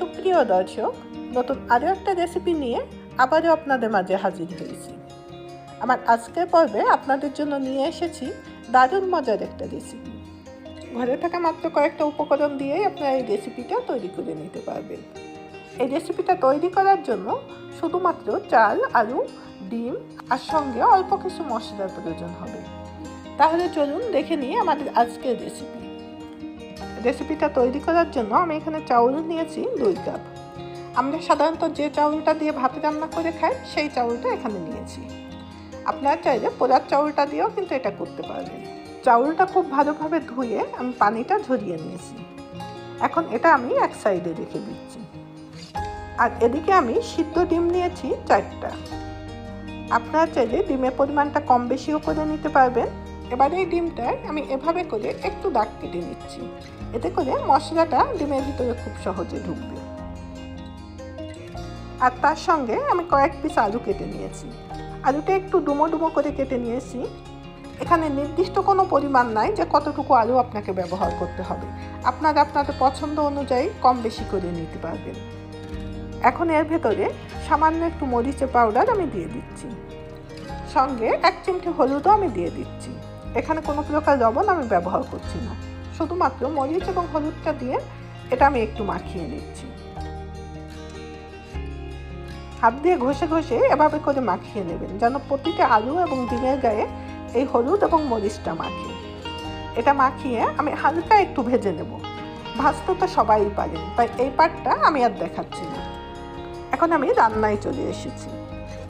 সুপ্রিয় দর্শক, নতুন আরও একটা রেসিপি নিয়ে আবারও আপনাদের মাঝে হাজির হয়েছি। আমার আজকের পর্বে আপনাদের জন্য নিয়ে এসেছি দারুণ মজার একটা রেসিপি ঘরে থাকা মাত্র কয়েকটা উপকরণ দিয়েই আপনারা এই রেসিপিটা তৈরি করে নিতে পারবেন। এই রেসিপিটা তৈরি করার জন্য শুধুমাত্র চাল, আলু, ডিম আর সঙ্গে অল্প কিছু মশলার প্রয়োজন হবে। তাহলে চলুন দেখে নিই আমাদের আজকের রেসিপি রেসিপিটা তৈরি করার জন্য আমি এখানে চাউল নিয়েছি দুই কাপ। আমরা সাধারণত যে চাউলটা দিয়ে ভাত রান্না করে খাই, সেই চাউলটা এখানে নিয়েছি। আপনারা চাইলে পোলার চাউলটা দিয়েও কিন্তু এটা করতে পারবেন। চাউলটা খুব ভালোভাবে ধুয়ে আমি পানিটা ঝরিয়ে নিয়েছি। এখন এটা আমি এক সাইডে রেখে দিচ্ছি। আর এদিকে আমি সিদ্ধ ডিম নিয়েছি চারটা। আপনারা চাইলে ডিমের পরিমাণটা কম বেশিও করে নিতে পারবেন। এবার এই ডিমটায় আমি এভাবে করে একটু দাগ কেটে নিচ্ছি। এতে করে মশলাটা ডিমের ভিতরে খুব সহজে ঢুকবে। আর তার সঙ্গে আমি কয়েক পিস আলু কেটে নিয়েছি। আলুটা একটু ডুমো ডুমো করে কেটে নিয়েছি। এখানে নির্দিষ্ট কোনো পরিমাণ নাই যে কতটুকু আলু আপনাকে ব্যবহার করতে হবে। আপনার আপনাদের পছন্দ অনুযায়ী কম বেশি করে নিতে পারবেন। এখন এর ভেতরে সামান্য একটু মরিচের পাউডার আমি দিয়ে দিচ্ছি। সঙ্গে এক চিমটি হলুদও আমি দিয়ে দিচ্ছি। এখানে কোনো প্রকার লবণ আমি ব্যবহার করছি না। শুধুমাত্র মরিচ এবং হলুদটা দিয়ে এটা আমি একটু মাখিয়ে নিচ্ছি। হাত দিয়ে ঘষে ঘষে এভাবে করে মাখিয়ে নেবেন, যেন প্রতিটা আলু এবং ডিমের গায়ে এই হলুদ এবং মরিচটা মাখে। এটা মাখিয়ে আমি হালকা একটু ভেজে নেব। ভাজতে তো সবাই পারেন তাই এই পাটটা আমি আর দেখাচ্ছি না। এখন আমি রান্নায় চলে এসেছি।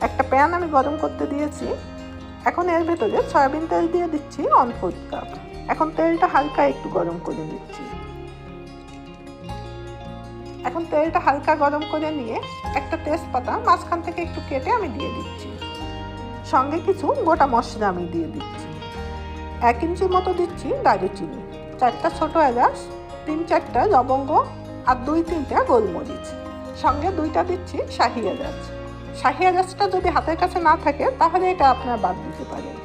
একটা প্যান আমি গরম করতে দিয়েছি। এখন এর ভেতরে সয়াবিন তেল দিয়ে দিচ্ছি অন ফুড কাপ এখন তেলটা হালকা একটু গরম করে নিচ্ছি। এখন তেলটা হালকা গরম করে নিয়ে একটা তেজপাতা মাঝখান থেকে একটু কেটে আমি দিয়ে দিচ্ছি। সঙ্গে কিছু গোটা মশলা আমি দিয়ে দিচ্ছি। এক ইঞ্চির মতো দিচ্ছি দারুচিনি, চারটা ছোট এলাচ, তিন চারটা লবঙ্গ আর দুই তিনটা গোলমরিচ। সঙ্গে দুইটা দিচ্ছি শাহি এলাচ। শাহি এলাচটা যদি হাতের কাছে না থাকে, তাহলে এটা আপনার বাদ দিতে পারেন।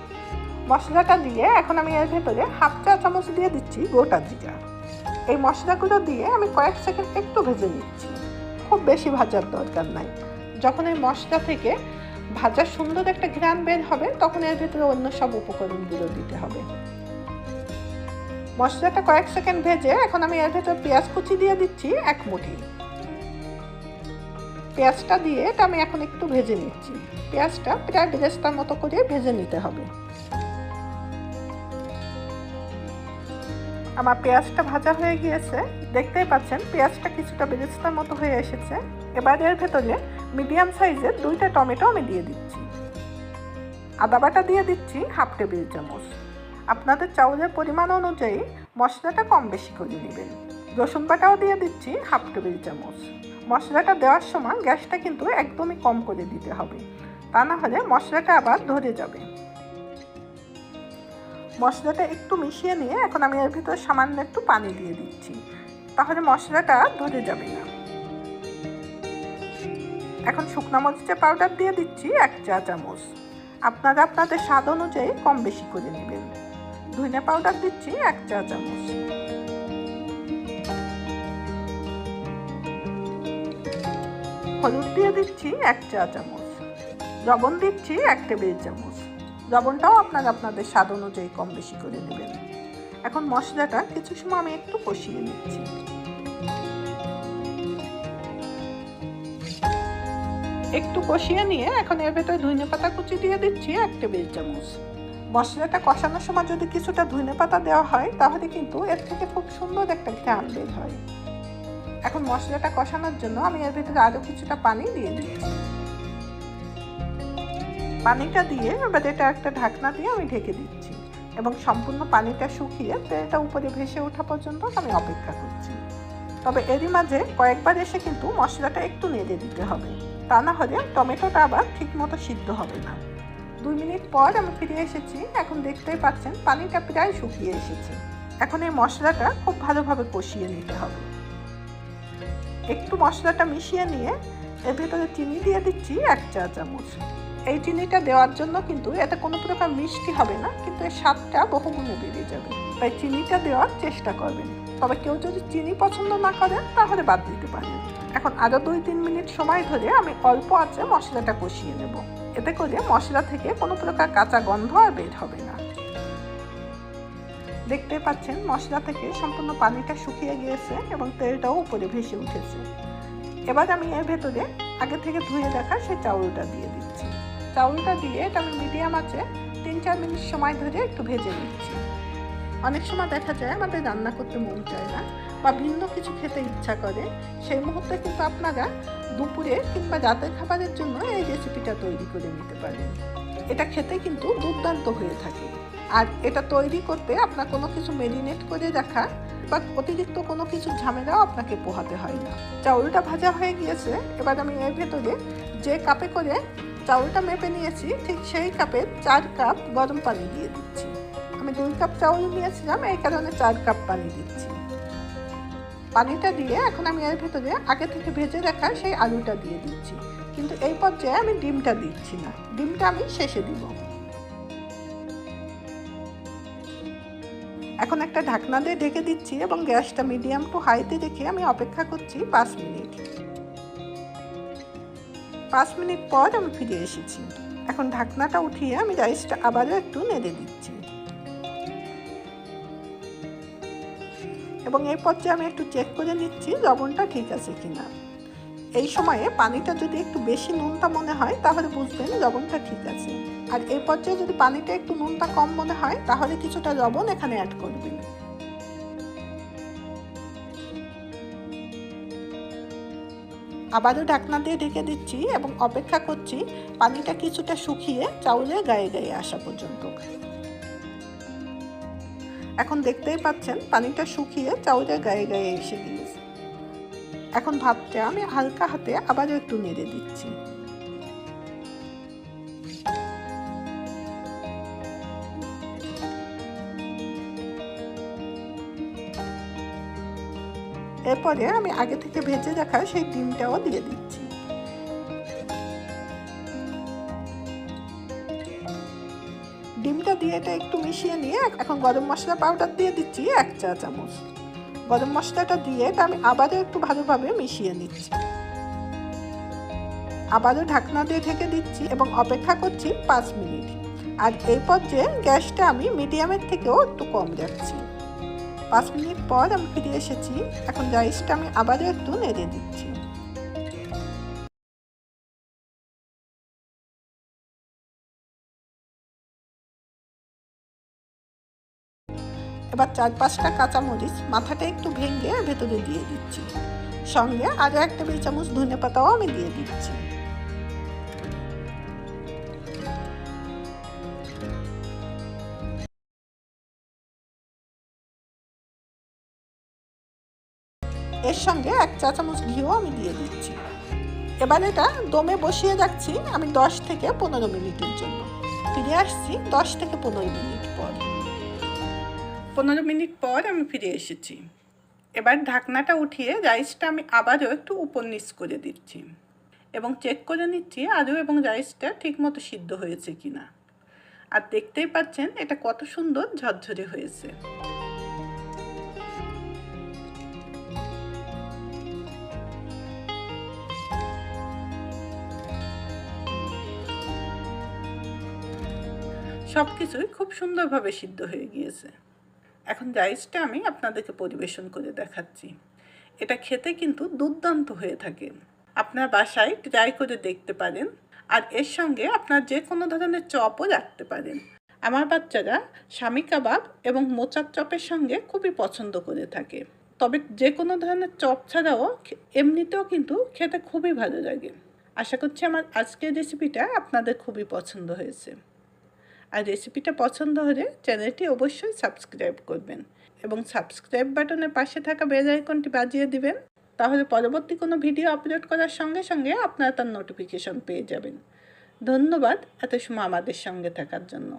মশলাটা দিয়ে এখন আমি এর ভেতরে হাফ চা চামচ দিয়ে দিচ্ছি গোটা জিরা। এই মশলাগুলো দিয়ে আমি কয়েক সেকেন্ড একটু ভেজে নিচ্ছি। খুব বেশি ভাজার দরকার নাই। যখন এই মশলা থেকে ভাজার সুন্দর একটা ঘ্রাণ বের হবে, তখন এর ভেতরে অন্য সব উপকরণগুলো দিতে হবে। মশলাটা কয়েক সেকেন্ড ভেজে এখন আমি এর ভেতরে পেঁয়াজ কুচি দিয়ে দিচ্ছি এক মুঠি। পেঁয়াজটা দিয়ে এটা আমি এখন একটু ভেজে নিচ্ছি। পেঁয়াজটা প্রায় বেরেস্তার মতো করে ভেজে নিতে হবে। আমার পেঁয়াজটা ভাজা হয়ে গিয়েছে। দেখতেই পাচ্ছেন, পেঁয়াজটা কিছুটা বেরেস্তার মতো হয়ে এসেছে। এবার এর ভেতরে মিডিয়াম সাইজের দুইটা টমেটো আমি দিয়ে দিচ্ছি। আদা বাটা দিয়ে দিচ্ছি হাফ টেবিল চামচ। আপনাদের চাউলের পরিমাণ অনুযায়ী মশলাটা কম বেশি করে নেবেন। রসুন বাটাও দিয়ে দিচ্ছি হাফ টেবিল চামচ। মশলাটা দেওয়ার সময় গ্যাসটা কিন্তু একদমই কম করে দিতে হবে। তা না হলে মশলাটা আবার ধরে যাবে। মশলাটা একটু মিশিয়ে নিয়ে এখন আমি এর ভিতরে সামান্য একটু পানি দিয়ে দিচ্ছি। তাহলে মশলাটা ধরে যাবে না। এখন শুকনো মরিচের পাউডার দিয়ে দিচ্ছি এক চা চামচ। আপনারা আপনাদের স্বাদ অনুযায়ী কম বেশি করে নেবেন। ধনে পাউডার দিচ্ছি এক চা চামচ। হলুদ দিয়ে দিচ্ছি এক চা চামচ। লবণ দিচ্ছি এক টেবিল চামচ। লবণটাও আপনারা আপনাদের স্বাদ অনুযায়ী কম বেশি করে নেবেন এখন মশলাটা কিছু সময় আমি একটু কষিয়ে নিচ্ছি। একটু কষিয়ে নিয়ে এখন এর ভেতরে ধনে পাতা কুচি দিয়ে দিচ্ছি এক টেবিল চামচ। মশলাটা কষানোর সময় যদি কিছুটা ধনে পাতা দেওয়া হয়, তাহলে কিন্তু এর থেকে খুব সুন্দর একটা ঘ্রাণ বের হয়। এখন মশলাটা কষানোর জন্য আমি এর ভিতরে আরও কিছুটা পানি দিয়ে দিচ্ছি পানিটা দিয়ে এবার এটা একটা ঢাকনা দিয়ে আমি ঢেকে দিচ্ছি এবং সম্পূর্ণ পানিটা শুকিয়ে তেলটা উপরে ভেসে ওঠা পর্যন্ত আমি অপেক্ষা করছি। তবে এরই মাঝে কয়েকবার এসে কিন্তু মশলাটা একটু নেড়ে দিতে হবে। তা না হলে টমেটোটা আবার ঠিক মতো সিদ্ধ হবে না। দুই মিনিট পর আমি ফিরে এসেছি, এখন দেখতেই পাচ্ছেন পানিটা প্রায় শুকিয়ে এসেছে। এখন এই মশলাটা খুব ভালোভাবে কষিয়ে নিতে হবে। একটু মশলাটা মিশিয়ে নিয়ে এর ভেতরে চিনি দিয়ে দিচ্ছি এক চা চামচ। এই চিনিটা দেওয়ার জন্য কিন্তু এতে কোনো প্রকার মিষ্টি হবে না, কিন্তু এর স্বাদটা বহুগুণে বেড়ে যাবে। তাই চিনিটা দেওয়ার চেষ্টা করবেন। তবে কেউ যদি চিনি পছন্দ না করেন, তাহলে বাদ দিতে পারেন। এখন আরও দুই তিন মিনিট সময় ধরে আমি অল্প আঁচে মশলাটা কষিয়ে নেব। এতে করে মশলা থেকে কোনো প্রকার কাঁচা গন্ধ আর বের হবে না। দেখতে পাচ্ছেন, মশলা থেকে সম্পূর্ণ পানিটা শুকিয়ে গিয়েছে এবং তেলটাও উপরে ভেসে উঠেছে। এবার আমি এর ভেতরে আগে থেকে ধুয়ে রাখা সেই চাউলটা দিয়ে দিচ্ছি। চাউলটা দিয়ে এটা আমি মিডিয়াম আছে তিন চার মিনিট সময় ধরে একটু ভেজে নিচ্ছি। অনেক সময় দেখা যায় আমাদের রান্না করতে মন চায় না বা ভিন্ন কিছু খেতে ইচ্ছা করে, সেই মুহূর্তে কিন্তু আপনারা দুপুরে কিংবা রাতের খাবারের জন্য এই রেসিপিটা তৈরি করে নিতে পারেন। এটা খেতে কিন্তু দুর্দান্ত হয়ে থাকে। আর এটা তৈরি করতে আপনার কোনো কিছু মেরিনেট করে রাখা বা অতিরিক্ত কোনো কিছু ঝামেলাও আপনাকে পোহাতে হয় না। চাউলটা ভাজা হয়ে গিয়েছে, এবার আমি এর ভেতরে যে কাপে করে চাউলটা মেপে নিয়েছি, ঠিক সেই কাপে চার কাপ গরম পানি দিয়ে দিচ্ছি। আমি দুই কাপ চাউল নিয়েছিলাম, এই কারণে চার কাপ পানি দিচ্ছি। পানিটা দিয়ে এখন আমি এর ভেতরে আগে থেকে ভেজে রাখা সেই আলুটা দিয়ে দিচ্ছি। কিন্তু এই পর্যায়ে আমি ডিমটা দিচ্ছি না। ডিমটা আমি শেষে দিব। এখন একটা ঢাকনা দিয়ে ঢেকে দিচ্ছি এবং গ্যাসটা মিডিয়াম টু হাইতে রেখে আমি অপেক্ষা করছি পাঁচ মিনিট। পাঁচ মিনিট পর আমি ফিরে এসেছি। এখন ঢাকনাটা উঠিয়ে আমি রাইসটা আবারও একটু নেড়ে দিচ্ছি। এবং এই পর্যায়ে আমি একটু চেক করে নিচ্ছি লবণটা ঠিক আছে কিনা। এই সময়ে পানিটা যদি একটু বেশি নুনটা মনে হয় তাহলে বুঝবেন লবণটা ঠিক আছে। আর এই পর্যায়ে যদি পানিটা একটু নুনটা কম মনে হয়, তাহলে কিছুটা লবণ এখানে অ্যাড করবেন আবারও ঢাকনা দিয়ে ঢেকে দিচ্ছি এবং অপেক্ষা করছি পানিটা কিছুটা শুকিয়ে চাউলের গায়ে গায়ে আসা পর্যন্ত। এখন দেখতেই পাচ্ছেন পানিটা শুকিয়ে চাউলের গায়ে গায়ে এসে গিয়েছে। এখন ভাতটা আমি হালকা হাতে আবারও একটু নেড়ে দিচ্ছি। এরপরে আমি আগে থেকে ভেজে রাখা সেই ডিমটাও দিয়ে দিচ্ছি। ডিমটা দিয়ে এটা একটু মিশিয়ে নিয়ে এখন গরম মশলা পাউডার দিয়ে দিচ্ছি এক চা চামচ। গরম মশলাটা দিয়ে এটা আমি আবারও একটু ভালোভাবে মিশিয়ে নিচ্ছি। আবারও ঢাকনা দিয়ে ঢেকে দিচ্ছি এবং অপেক্ষা করছি পাঁচ মিনিট। আর এই পর্যায়ে গ্যাসটা আমি মিডিয়ামের থেকেও একটু কম রাখছি। পাঁচ মিনিট পর আমি ফিরে এসেছি। এখন রাইসটা আমি আবারও একটু নেড়ে দিচ্ছি। এবার চার পাঁচটা কাঁচামরিচ মাথাটা একটু ভেঙে ভেতরে দিয়ে দিচ্ছি। সঙ্গে আরও এক টেবিল চামচ ধনে পাতাও আমি দিয়ে দিচ্ছি। এর সঙ্গে এক চা চামচ ঘিও আমি দিয়ে দিচ্ছি। এবার এটা দমে বসিয়ে রাখছি আমি দশ থেকে পনেরো মিনিটের জন্য। ফিরে আসছি দশ থেকে পনেরো মিনিট পর। পনেরো মিনিট পর আমি ফিরে এসেছি। এবার ঢাকনাটা উঠিয়ে রাইসটা আমি আবারও একটু উপর নিচ করে দিচ্ছি এবং চেক করে নিচ্ছি আলু এবং রাইসটা ঠিকমতো সিদ্ধ হয়েছে কিনা। আর দেখতেই পাচ্ছেন এটা কত সুন্দর ঝরঝরে হয়েছে। সব কিছুই খুব সুন্দরভাবে সিদ্ধ হয়ে গিয়েছে। এখন রাইসটা আমি আপনাদেরকে পরিবেশন করে দেখাচ্ছি। এটা খেতে কিন্তু দুর্দান্ত হয়ে থাকে। আপনার বাসায় ট্রাই করে দেখতে পারেন আর এর সঙ্গে আপনার যে কোনো ধরনের চপও রাখতে পারেন। আমার বাচ্চারা স্বামী কাবাব এবং মোচার চপের সঙ্গে খুবই পছন্দ করে থাকে। তবে যে কোনো ধরনের চপ ছাড়াও এমনিতেও কিন্তু খেতে খুবই ভালো লাগে। আশা করছি আমার আজকের রেসিপিটা আপনাদের খুবই পছন্দ হয়েছে। আর রেসিপিটা পছন্দ হলে চ্যানেলটি অবশ্যই সাবস্ক্রাইব করবেন এবং সাবস্ক্রাইব বাটনের পাশে থাকা বেল আইকনটি বাজিয়ে দিবেন। তাহলে পরবর্তী কোনো ভিডিও আপলোড করার সঙ্গে সঙ্গে আপনারা তার নোটিফিকেশন পেয়ে যাবেন। ধন্যবাদ এত সময় আমাদের সঙ্গে থাকার জন্য।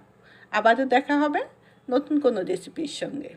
আবারও দেখা হবে নতুন কোনো রেসিপির সঙ্গে।